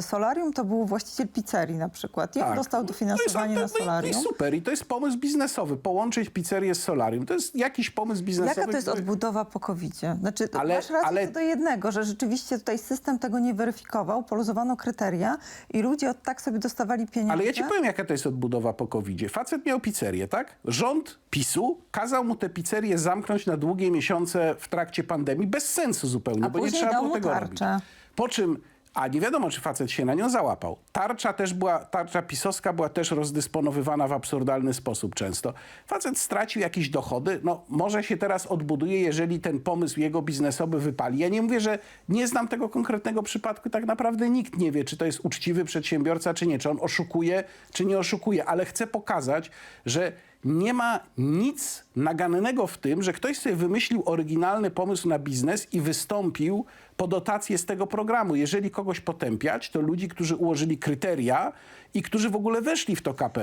Solarium to był właściciel pizzerii na przykład i on dostał dofinansowanie to na jest, no i- solarium. No i super. I to jest pomysł biznesowy. Połączyć pizzerię z solarium. To jest jakiś pomysł biznesowy. Jaka to jest który- odbudowa po covid Znaczy, Ale- masz rację ale- co do jednego, że rzeczywiście tutaj system tego nie weryfikował, poluzowano kryteria i ludzie od tak sobie dostawali pieniądze. Ale ja ci powiem, jaka to jest odbudowa po covid Facet miał pizzerię, tak? Rząd PiSu kazał mu tę pizzerię zamknąć na długie miesiące w trakcie pandemii, bez sensu zupełnie, A bo nie później trzeba dał było mu tego tarczę. robić. Po czym, a nie wiadomo, czy facet się na nią załapał. Tarcza też była, tarcza pisowska była też rozdysponowywana w absurdalny sposób często. Facet stracił jakieś dochody, no może się teraz odbuduje, jeżeli ten pomysł jego biznesowy wypali. Ja nie mówię, że nie znam tego konkretnego przypadku, tak naprawdę nikt nie wie, czy to jest uczciwy przedsiębiorca, czy nie, czy on oszukuje, czy nie oszukuje, ale chcę pokazać, że nie ma nic nagannego w tym, że ktoś sobie wymyślił oryginalny pomysł na biznes i wystąpił po dotację z tego programu. Jeżeli kogoś potępiać, to ludzi, którzy ułożyli kryteria i którzy w ogóle weszli w to KPO.